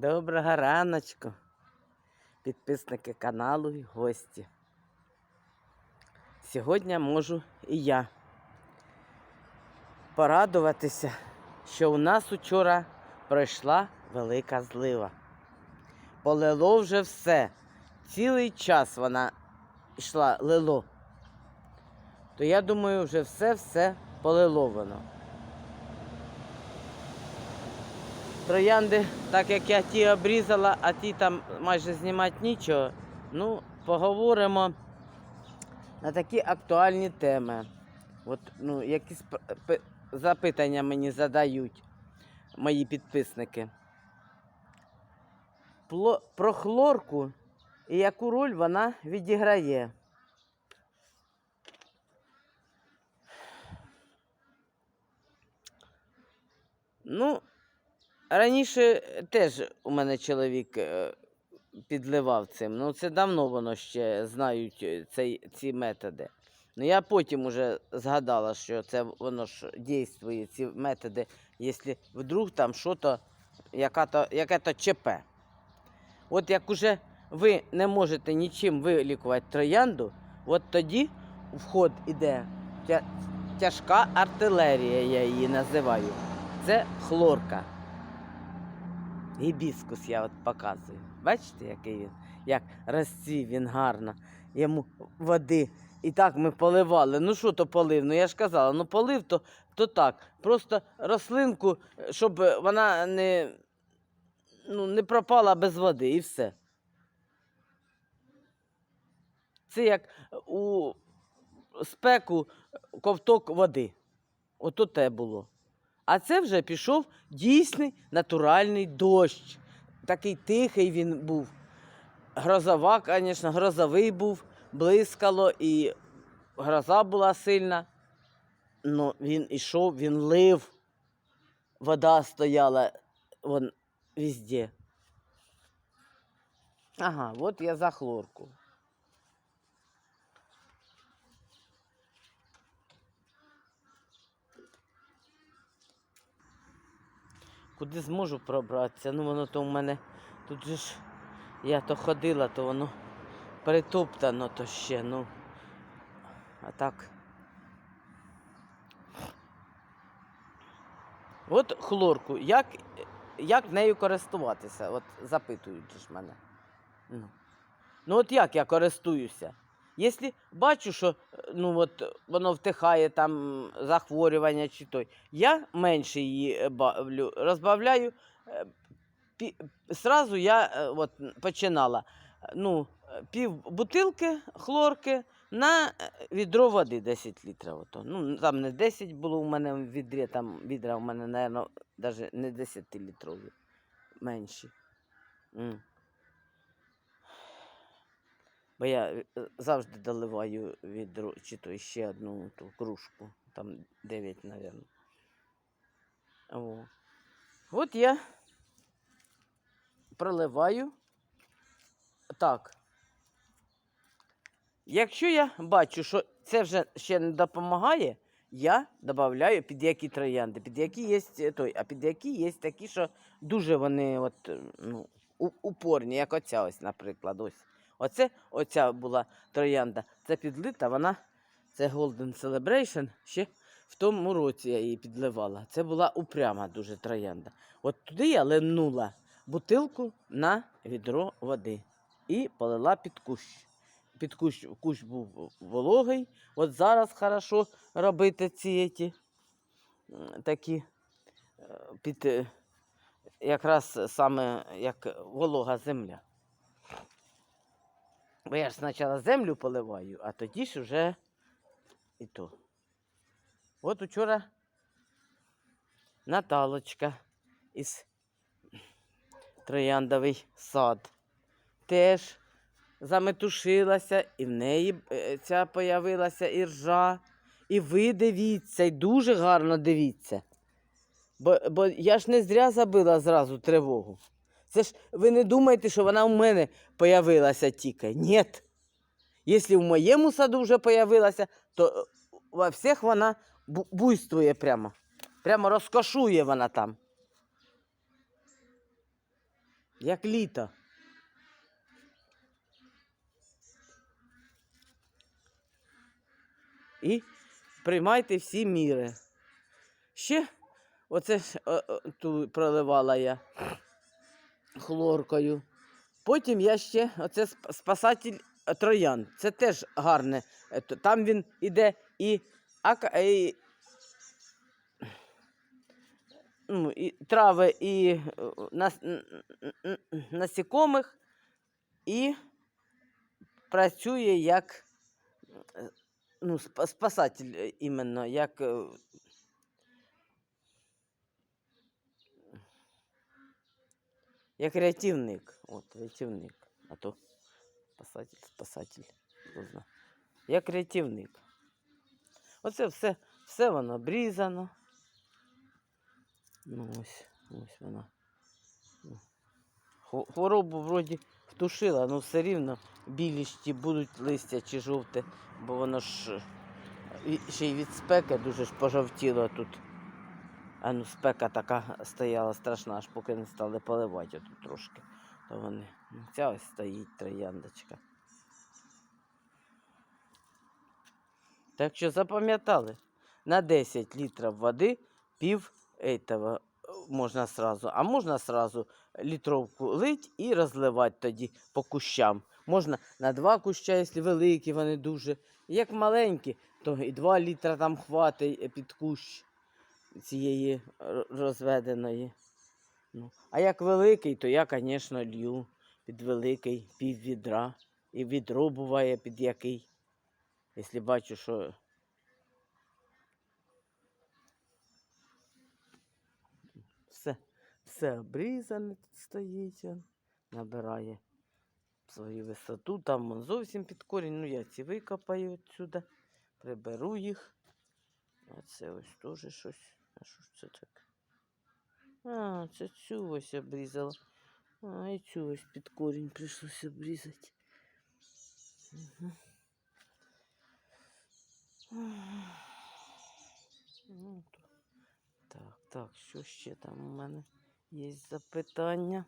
Доброго раночку, підписники каналу і гості. Сьогодні можу і я порадуватися, що у нас учора пройшла велика злива. Полило вже все. Цілий час вона йшла лило. То я думаю, вже все-все полило воно. Троянди, так як я ті обрізала, а ті там майже знімати нічого. Ну, поговоримо на такі актуальні теми. От, ну, п- запитання мені задають мої підписники. Про хлорку і яку роль вона відіграє. Ну, Раніше теж у мене чоловік е, підливав цим. Ну, це давно воно ще знають е, цей, ці методи. Ну, я потім уже згадала, що це воно ж дійствує, ці методи, якщо вдруг там що-то, яке-то ЧП. От як уже ви не можете нічим вилікувати троянду, от тоді в ход іде тяжка артилерія, я її називаю. Це хлорка. Гібіскус я от показую. Бачите, який він? Як розцвів він гарно. Йому води. І так ми поливали. Ну що то полив? Ну я ж казала, ну полив то, то так. Просто рослинку, щоб вона не, ну, не пропала без води і все. Це як у спеку ковток води. Ото те було. А це вже пішов дійсний натуральний дощ. Такий тихий він був. Грозова, звісно, грозовий був, блискало і гроза була сильна. Ну, він ішов, він лив, вода стояла вон везде. Ага, от я за хлорку. Куди зможу пробратися? Ну воно то в мене тут же ж я то ходила, то воно притоптано то ще, ну. А так. От хлорку, як, як нею користуватися? От запитують ж мене. Ну. ну от як я користуюся? Якщо бачу, що е, ну, от, воно втихає там захворювання чи той, я менше її е, бавлю, розбавляю. е, пі- Сразу я от, починала ну, пів бутилки хлорки на відро води 10 літрів. Ото. Ну, там не 10 було у мене в відрі, там відра у мене, навіть не 10 літрові, менші. Бо я е, завжди доливаю відро, чи то ще одну ту кружку, там 9, мабуть. О. От я проливаю так. Якщо я бачу, що це вже ще не допомагає, я додаю під які троянди, під які є той, а під які є такі, що дуже вони от, ну, упорні, як оця ось, наприклад. Ось. Оце оця була троянда. Це підлита, вона, це Golden Celebration. Ще в тому році я її підливала. Це була упряма дуже троянда. От туди я ленула бутилку на відро води і полила під кущ. Під кущ, кущ був вологий. От зараз хорошо робити ці ті, такі е, під е, якраз саме як волога земля. Бо я ж спочатку землю поливаю, а тоді ж вже і то. От учора Наталочка із Трояндовий сад теж заметушилася, і в неї е, ця появилася іржа. І ви дивіться, і дуже гарно дивіться. Бо, бо я ж не зря забила зразу тривогу. Це ж ви не думаєте, що вона у мене появилася тільки. Ні. Якщо в моєму саду вже появилася, то е, во всіх вона буйствує прямо. Прямо розкошує вона там. Як літо. І приймайте всі міри. Ще оце ж е, е, ту проливала я хлоркою. Потім я ще оце спасатель е, троян. Це теж гарне. Е, Там він іде і, і, ну, і трави, і е, нас, насікомих, і працює як ну, спасатель іменно, як. Як рятівник. От, рятівник. А то спасатель, спасатель. Як рятівник. Оце все, все воно обрізано. Ну ось, ось вона. Хворобу вроді втушила, але все рівно білі ж будуть листя чи жовте, бо воно ж е, ще й від спеки дуже ж пожовтіло тут. А ну спека така стояла страшна, аж поки не стали поливати отут трошки. То вони. Ну, ця ось стоїть трояндочка. Так що запам'ятали, на 10 літрів води пів этого можна сразу, а можна сразу літровку лить і розливати тоді по кущам. Можна на два куща, якщо великі вони дуже. Як маленькі, то і 2 літра там хватить під кущ цієї розведеної. Ну, а як великий, то я, звісно, лью під великий пів відра. І відро буває під який. Якщо бачу, що. Все, все обрізане тут стоїть. Набирає свою висоту. Там он зовсім під корінь. Ну, я ці викопаю отсюди, приберу їх. А це ось теж щось. А що ж це таке? А, це цю ось обрізала. А, і цю ось під корінь прийшлося обрізати. Угу. Ну, то- Так, так, що ще там у мене є запитання?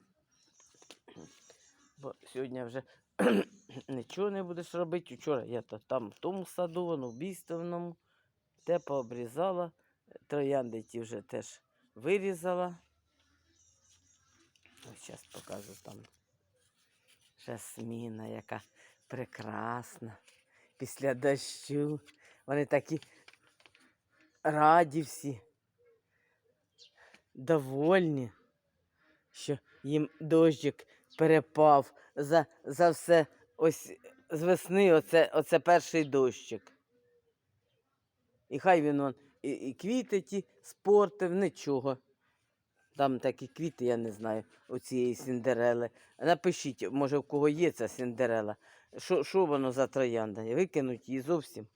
Бо сьогодні вже нічого не будеш робити. Вчора я там в тому саду, воно в бійственному, те пообрізала. Троянди ті вже теж вирізала. Ось зараз покажу там жасміна, яка прекрасна. Після дощу. Вони такі раді всі, довольні, що їм дощик перепав за, за все ось з весни оце, оце перший дощик. І хай він он, і, і квіти ті спортив, нічого. Там такі квіти, я не знаю, у цієї сіндерели. Напишіть, може, в кого є ця сіндерела. Що, що воно за троянда? Викинуть її зовсім.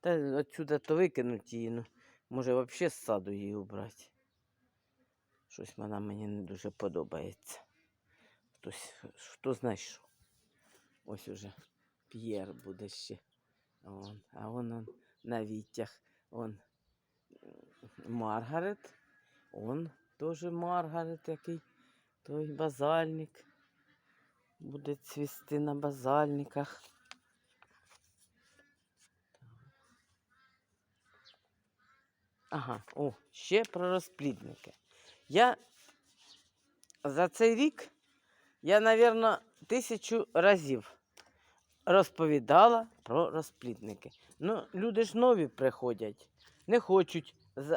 Та отсюди то викинуть її, ну, може, взагалі з саду її убрати. Щось вона мені не дуже подобається. Хтось, хто знає що. Ось уже П'єр буде ще. Вон, а вон он на віттях. Он Маргарет. Он теж Маргарет який. Той базальник. Буде цвісти на базальниках. Ага, о, ще про розплідники. Я за цей рік, я, напевно, тисячу разів розповідала про розплідники. Ну, люди ж нові приходять, не хочуть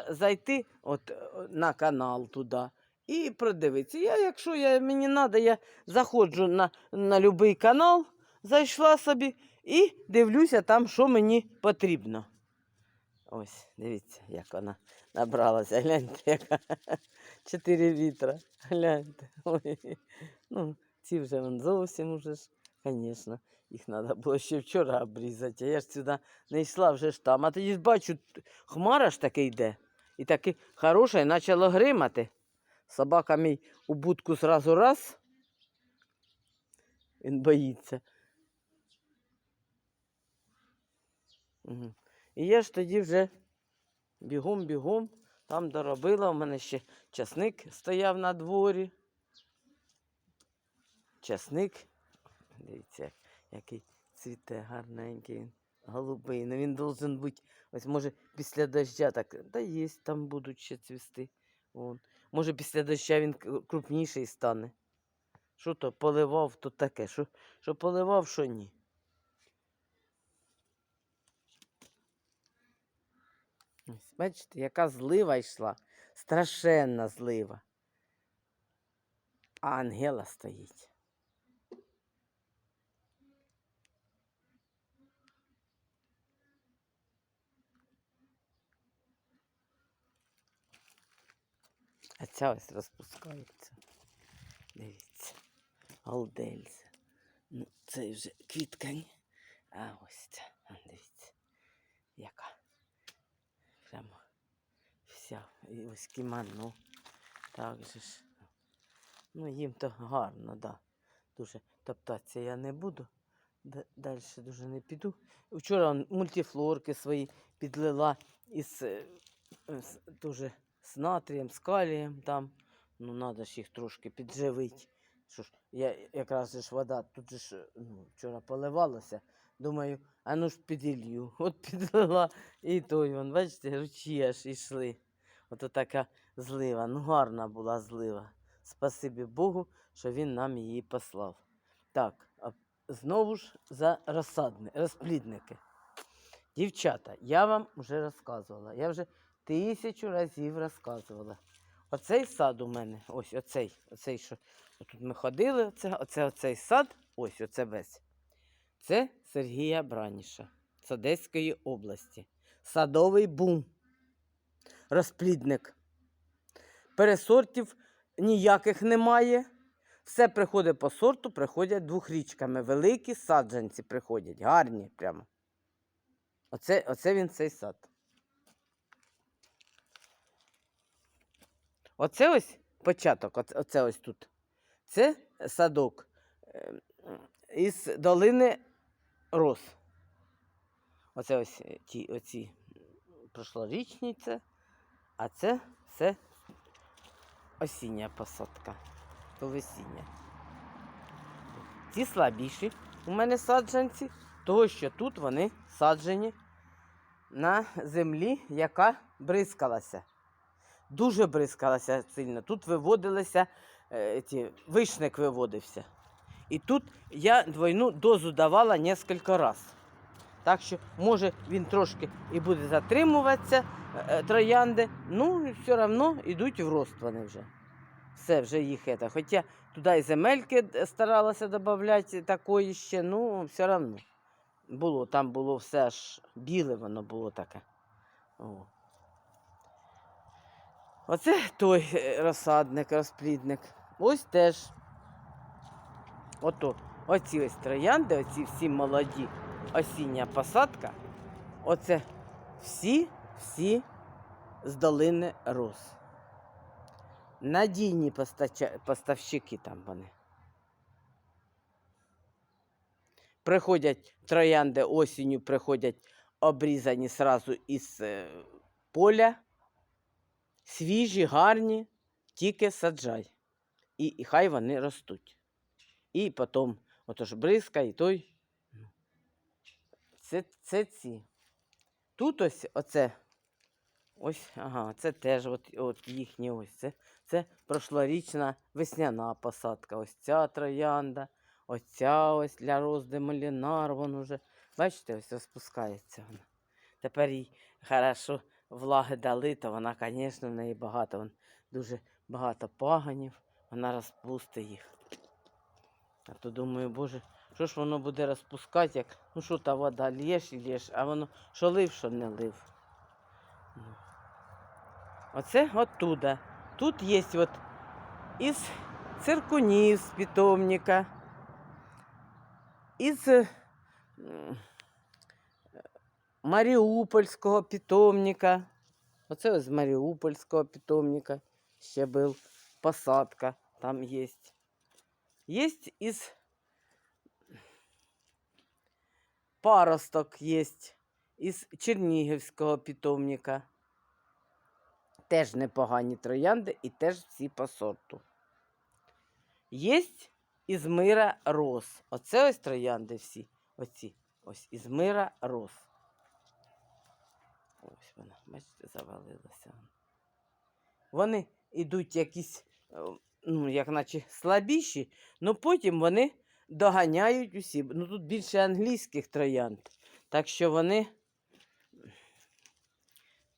зайти от, е, на канал туди і продивитися. Я, якщо я, мені треба, я заходжу на, на будь-який канал, зайшла собі і дивлюся там, що мені потрібно. Ось, дивіться, як вона набралася. Гляньте, яка 4 літра. Гляньте. Ой. Ну, ці вже зовсім уже ж, звісно, їх треба було ще вчора обрізати. А я ж сюди не йшла вже ж там. А тоді бачу, хмара ж таки йде. І таки хороша, і почало гримати. Собака мій у будку зразу раз. Він боїться. Угу. І я ж тоді вже бігом-бігом там доробила. У мене ще часник стояв на дворі. часник. Дивіться, який цвіте гарненький. Голубий. Ну він должен бути. Ось може після дождя так. Та є, там будуть ще цвісти. Вон. Може після дождя він крупніший стане. Що то поливав, то таке. Що, що поливав, що ні. Ось, бачите, яка злива йшла. Страшенна злива. А Ангела стоїть. А ця ось розпускається. Дивіться. Голдельза. Ну, це вже квіткань. А ось ця. Дивіться. Яка. Прямо вся. І ось кімано. Так же ж. Ну, їм то гарно, да. Дуже топтатися я не буду. Далі дуже не піду. Вчора мультифлорки свої підлила із е, з- дуже з натрієм, з калієм там. Ну, треба ж їх трошки підживити. Що ж, я якраз ж вода тут ж ну, вчора поливалася. Думаю, а ну ж піділью. От підлила і той, вон, бачите, ручі аж ішли. Ото така злива. Ну, гарна була злива. Спасибі Богу, що він нам її послав. Так, а знову ж за розсадни, розплідники. Дівчата, я вам вже розказувала. Я вже тисячу разів розказувала. Оцей сад у мене, ось оцей, оцей, що тут ми ходили, оце, оце, оцей сад, ось оце весь. Це Сергія Браніша з Одеської області. Садовий бум. Розплідник. Пересортів ніяких немає. Все приходить по сорту, приходять двохрічками. Великі саджанці приходять, гарні прямо. Оце, оце він цей сад. Оце ось початок, оце, ось тут. Це садок е, із долини роз. Оце ось е, ті оці прошлорічні це, а це все осіння посадка. То весіння. Ці слабіші у мене саджанці, того що тут вони саджені на землі, яка бризкалася. Дуже бризкалася сильно. Тут виводилися, е, ті, вишник виводився. І тут я двойну дозу давала кілька разів. Так що, може, він трошки і буде затримуватися, е, е, троянди, ну все одно йдуть в рост вони вже. Все, вже їх це. Хоча туди і земельки старалася додати такої ще, ну, все одно. Було, там було все аж біле, воно було таке. О. Оце той е, розсадник, розплідник. Ось теж. Ото, оці ось троянди, оці всі молоді, осіння посадка. Оце всі, всі з долини роз. Надійні постача... поставщики там вони. Приходять троянди осінню, приходять обрізані сразу із е, поля. Свіжі, гарні, тільки саджай. І, і хай вони ростуть. І потім, отож бризка, і той. Це, це ці. Тут ось оце. Ось, ага, це теж от, от їхні ось. Це, це прошлорічна весняна посадка. Ось ця троянда, ось ось для розди малінар, вон уже. Бачите, ось розпускається вона. Тепер їй хорошо влаги дали, то вона, звісно, в неї багато. Вон, дуже багато паганів, вона розпустить їх. А то думаю, боже, що ж воно буде розпускати, як ну що та вода лєш і лєш, а воно що лив, що не лив. Ну. Оце оттуда. Тут є от із циркунів з питомника, із е, Маріупольського питомника. Оце з Маріупольського питомника ще був посадка, там є. Є із паросток є із Чернігівського питомника. Теж непогані троянди і теж всі по сорту. Є із мира роз. Оце ось троянди всі. Оці. Ось із мира роз. Ось вона, бачите, завалилася. Вони йдуть якісь, е, ну, як наче слабіші, але потім вони доганяють усі. Ну тут більше англійських троянд. Так що вони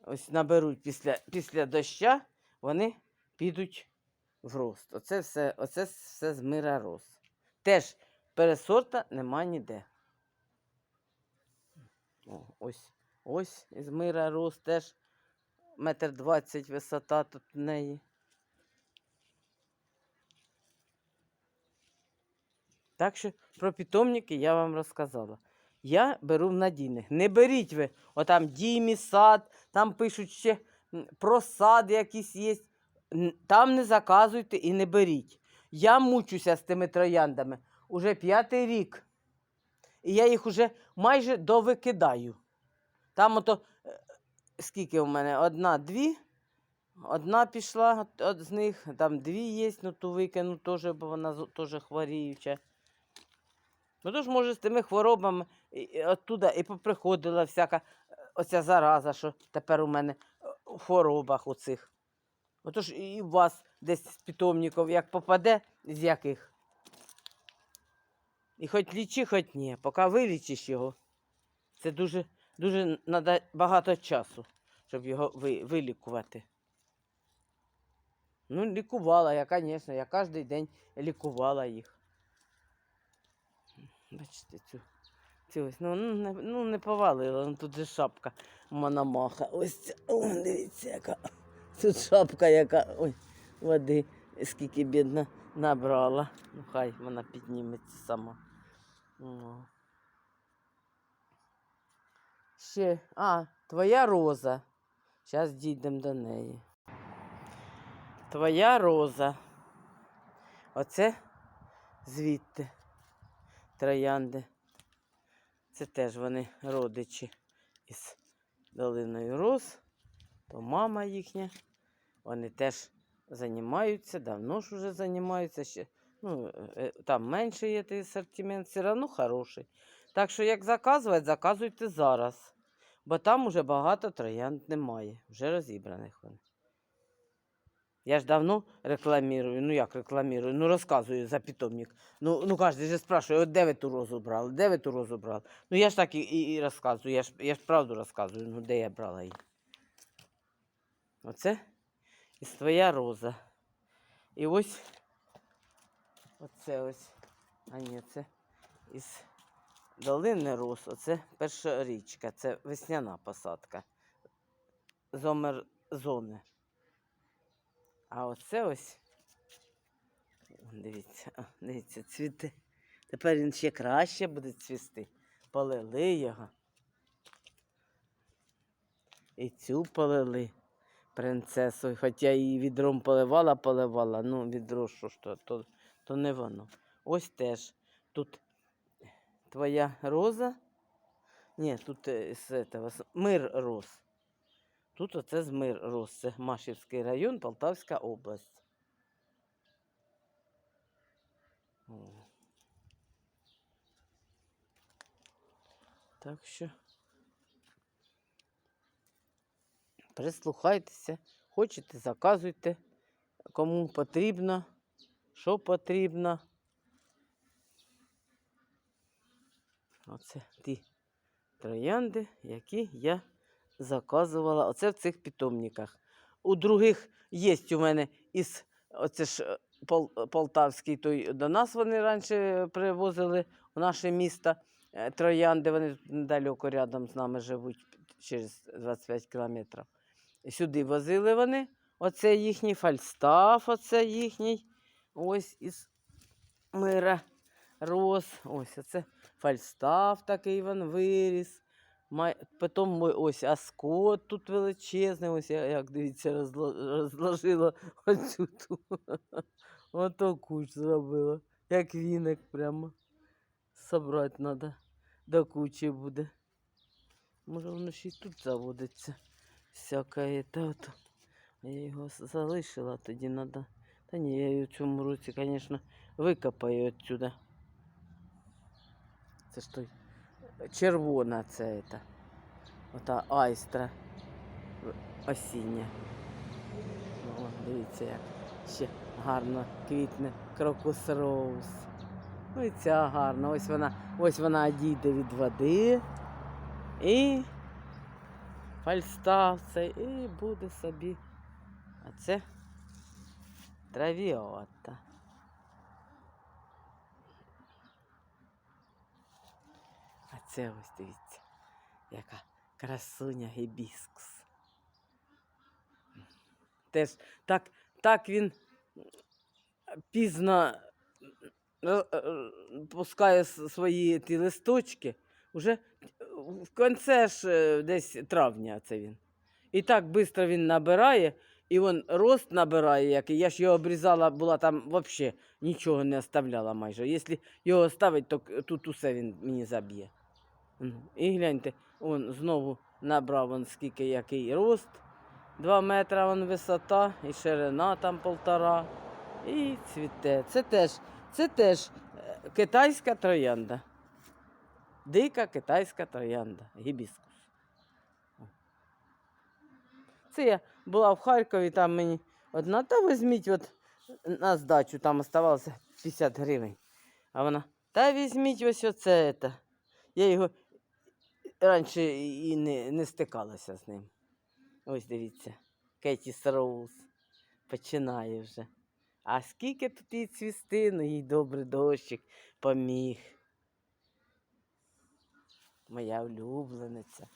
ось наберуть після, після доща, вони підуть в рост. Оце все, оце все з мира роз. Теж пересорта нема ніде. О, ось, ось із мира роз теж метр двадцять висота тут в неї. Так що про питомники я вам розказала. Я беру в надійних. Не беріть ви, отам Дімі сад, там пишуть ще про сад якийсь є. Там не заказуйте і не беріть. Я мучуся з тими трояндами уже п'ятий рік. І я їх уже майже довикидаю. Там ото е, скільки у мене? Одна, дві. Одна пішла от, з них, там дві є, ну ту викину теж, бо вона теж хворіюча. Ну тож, може, з тими хворобами і- і оттуда і поприходила всяка е, оця зараза, що тепер у мене е, у хворобах оцих. Отож і у вас десь з питомників як попаде, з яких. І хоч лічи, хоч ні, поки вилічиш його. Це дуже, дуже треба багато часу, щоб його ви, вилікувати. Ну, лікувала я, звісно, я кожен день лікувала їх. Бачите, цю, цю ось, ну, ну, не, ну не повалила, ну тут же шапка мономаха. Ось ця, о, дивіться, яка. Тут шапка, яка. Ой, води, скільки бідна набрала. Ну, хай вона підніметься сама. О. Ще, а, твоя роза. Зараз дійдемо до неї. Твоя роза. Оце звідти троянди. Це теж вони родичі із долиною роз. То мама їхня. Вони теж займаються, давно ж вже займаються. Ще, ну, е, там менше є той асортимент, все одно хороший. Так що, як заказувати, заказуйте зараз. Бо там уже багато троянд немає, вже розібраних вони. Я ж давно рекламірую, ну як рекламірую, ну розказую за питомник. Ну, ну кожен же спрашує, от де ви ту розу брали, де ви ту розу брали? Ну я ж так і, і, і розказую, я ж, я ж правду розказую, ну де я брала її. Оце із твоя роза. І ось оце ось. А ні, це із долини роз. Оце перша річка, це весняна посадка. Зони. А оце ось. Дивіться, дивіться, цвіте. Тепер він ще краще буде цвісти. Полили його. І цю полили принцесу. Хоча її відром поливала, поливала. Ну, відро, що ж то, то не воно. Ось теж. Тут твоя роза. Ні, тут е, з этого, мир роз. Тут оце з мир роз. Це Машівський район, Полтавська область. Так що прислухайтеся, хочете, заказуйте, кому потрібно, що потрібно. Оце ті троянди, які я заказувала. Оце в цих питомниках. У других є у мене із оце ж е, Пол, Полтавський, той до нас вони раніше привозили у наше місто е, троянди. Вони недалеко рядом з нами живуть через 25 кілометрів. Сюди возили вони. Оце їхній фальстаф, оце їхній. Ось із мира роз. Ось оце фальстаф такий він виріс. Потім ось аскот тут величезний, ось я, як дивіться, розложила оцю ту. Ото куч зробила. Як віник прямо. Собрати треба. До кучі буде. Може воно ще й тут заводиться. Всяке та ото. Я його залишила, тоді треба Та ні, я її в цьому році, звісно, викопаю відсюди. Це ж той червона це та. Ота айстра осіння. О, дивіться, як ще гарно квітне крокус роуз. Ну і ця гарна. Ось вона, ось вона дійде від води. І фальстав цей, і буде собі. А це травіота. Це ось дивіться, яка красуня гібіскус. Теж так, так він пізно е, е, пускає свої ті листочки. Уже в кінці ж е, десь травня це він. І так швидко він набирає, і він рост набирає, який. Я ж його обрізала, була там взагалі нічого не оставляла майже. Якщо його оставить, то тут усе він мені заб'є. І гляньте, он знову набрав он скільки який рост. Два метри вон висота, і ширина там полтора. І цвіте. Це теж, це теж е, китайська троянда. Дика китайська троянда. Гібіскус. Це я була в Харкові, там мені одна, та візьміть от на здачу, там оставалося 50 гривень. А вона, та візьміть ось оце. Я його раніше і не, не стикалася з ним. Ось дивіться, Кетіс Роуз починає вже. А скільки тут їй цвісти, ну їй добрий дощик поміг. Моя улюблениця.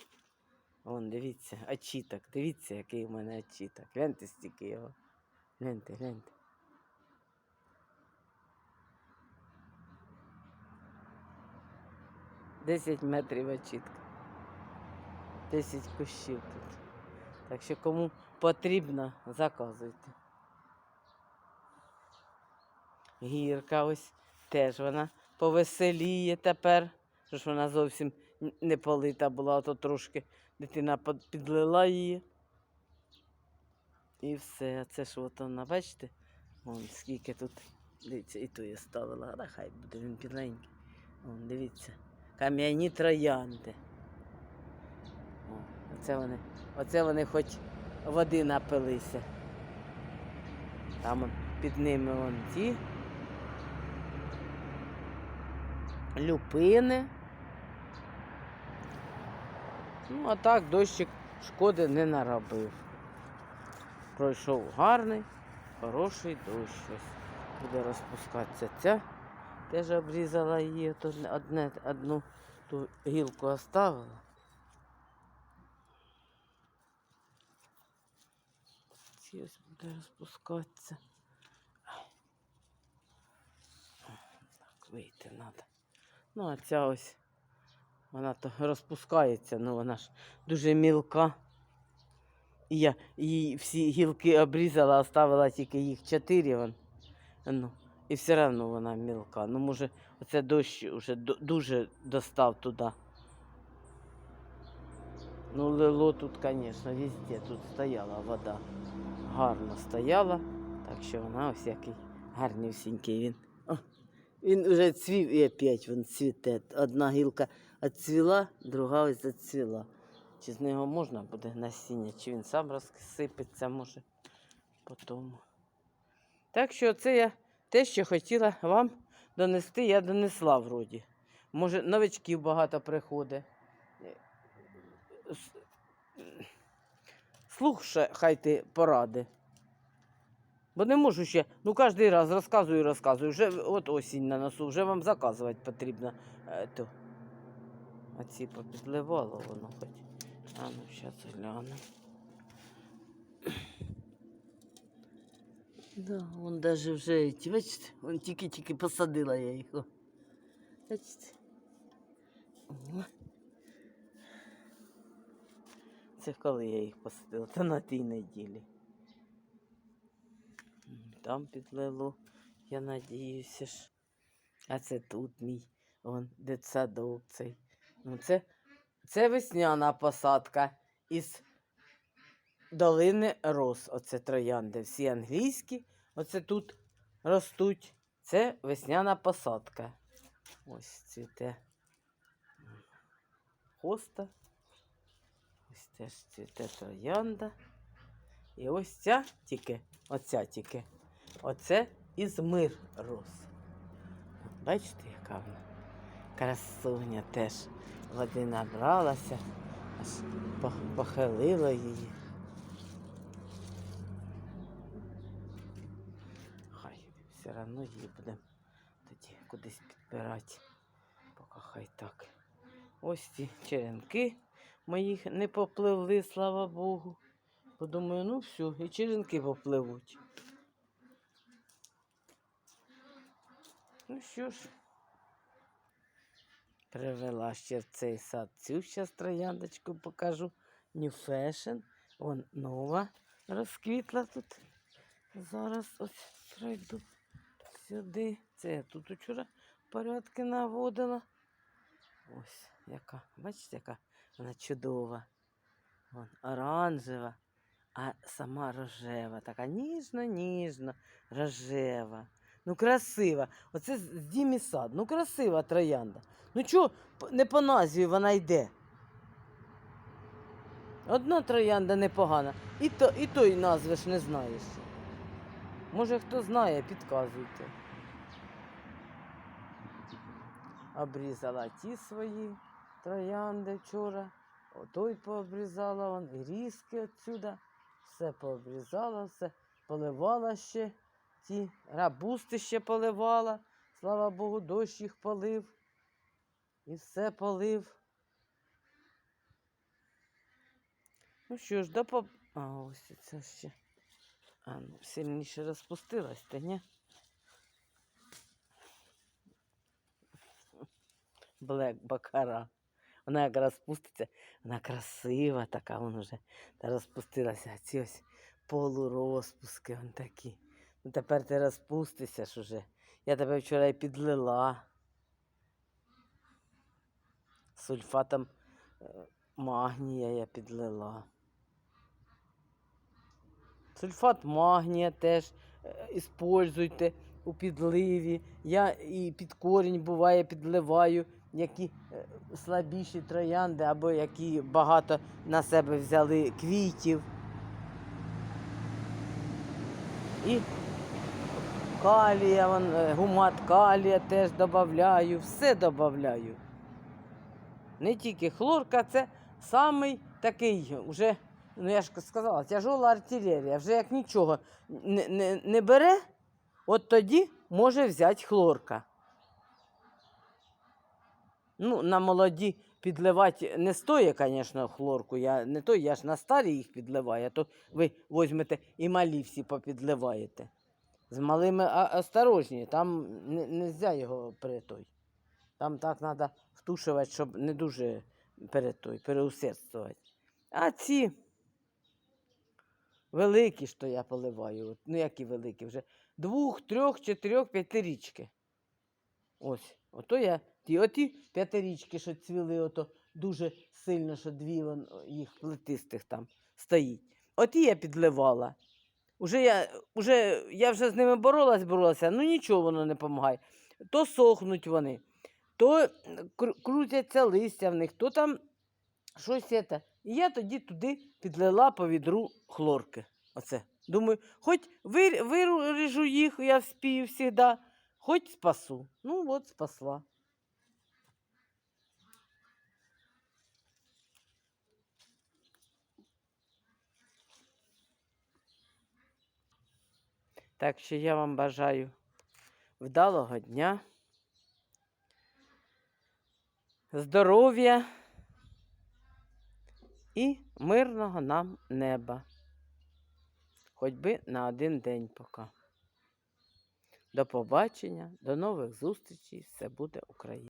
Вон, дивіться, очіток. Дивіться, який у мене очіток. Гляньте стільки його. Гляньте, гляньте. Десять метрів очітка. Десять кущів тут. Так що кому потрібно, заказуйте. Гірка ось теж вона повеселіє тепер. Що ж вона зовсім не полита була, а то трошки дитина підлила її. І все. Це ж от вона, бачите? Вон скільки тут. Дивіться, і ту я ставила. А хай буде він біленький. Вон, дивіться. Кам'яні троянди. О, оце вони, оце вони хоч води напилися. Там під ними вон ті. Люпини. Ну, а так дощик шкоди не наробив. Пройшов гарний, хороший дощ. Ось буде розпускатися ця. Теж обрізала її, одне, одну ту гілку оставила. Ось буде розпускатися. Так, вийти треба. Ну, а ця ось, вона то розпускається, ну вона ж дуже мілка. І я їй всі гілки обрізала, оставила тільки їх чотири. Ну, і все одно вона мілка. Ну, може, оце дощ вже ду- дуже достав туди. Ну, лило тут, звісно, везде тут стояла вода. Гарно стояла. Так що вона ось який гарнюсінький він. О, він вже цвів і опять він цвіте. Одна гілка відцвіла, друга ось зацвіла. Чи з нього можна буде насіння, чи він сам розсипеться, може потім. Так що це я те, що хотіла вам донести, я донесла вроді. Може, новичків багато приходить. Е, С- Слухайте поради. Бо не можу ще, ну кожен раз розказую, розказую. Вже от осінь на носу, вже вам заказувати потрібно. Е. А ці попідливало воно хоч. А ну, зараз гляну. Да, вон даже вже, бачите, вон тільки-тільки посадила я їх. Бачите? О. Це коли я їх посадила, та на тій неділі. Там підлило, я надіюся ж. А це тут мій, вон, дитсадок цей. Ну, це, це весняна посадка із долини роз. Оце троянди. Всі англійські, оце тут ростуть. Це весняна посадка. Ось цвіте хоста. Теж цвіте троянда. І ось ця тільки, оця тільки, оце із мир рос. Бачите, яка вона? Красуня теж води набралася, аж похилила її. Хай все одно її будемо тоді кудись підбирати. Поки хай так. Ось ці черенки моїх не попливли, слава Богу. Подумаю, ну все, і черенки попливуть. Ну що ж, привела ще в цей сад цю зараз трояндочку покажу. New Fashion. Вон нова розквітла тут. Зараз ось пройду сюди. Це я тут вчора порядки наводила. Ось яка. Бачите, яка вона чудова. Вон, оранжева, а сама рожева. Така ніжно-ніжно, рожева. Ну, красива. Оце з Дімі сад. Ну, красива троянда. Ну чого не по назві вона йде? Одна троянда непогана. І, то, і той назви ж не знаєш. Може, хто знає, підказуйте. Обрізала ті свої троянди вчора. Отой пообрізала вон, і різки отсюда. Все пообрізала, все поливала ще. Ті рабусти ще поливала. Слава Богу, дощ їх полив. І все полив. Ну що ж, до поп... А, ось це ще. А, ну, сильніше розпустилась, та ні? Блек Бакара. Вона як розпуститься, вона красива така, вона вже розпустилася. А ці ось полурозпуски вон такі. Ну тепер ти розпустишся ж уже. Я тебе вчора і підлила. Сульфатом е, магнія я підлила. Сульфат магнія теж іспользуйте у підливі. Я і під корінь буває підливаю, які е, слабіші троянди або які багато на себе взяли квітів. І калія, е, гумат калія теж додаю, все додаю. Не тільки хлорка, це самий такий, уже, ну я ж сказала, тяжола артилерія. Вже як нічого не, не, не бере, от тоді може взяти хлорка. Ну, на молоді підливати не стоїть, звісно, хлорку. Я не то, я ж на старі їх підливаю, а то ви візьмете і малі всі попідливаєте. З малими осторожні, там не можна його при той. Там так треба втушувати, щоб не дуже перед той, переусердствувати. А ці великі, що я поливаю, ну які великі, вже двох, трьох, чотирьох, п'ятирічки. Ось, ото я ті, оті п'ятирічки, що цвіли, ото дуже сильно, що дві вон, їх плетистих там стоїть. Оті я підливала. Уже я, уже, я вже з ними боролась, боролася, ну нічого воно не допомагає. То сохнуть вони, то крутяться листя в них, то там щось це. І я тоді туди підлила по відру хлорки. Оце. Думаю, хоч вир, виріжу їх, я вспію завжди, хоч спасу. Ну от спасла. Так що я вам бажаю вдалого дня, здоров'я і мирного нам неба. Хоч би на один день поки. До побачення, до нових зустрічей. Все буде Україна.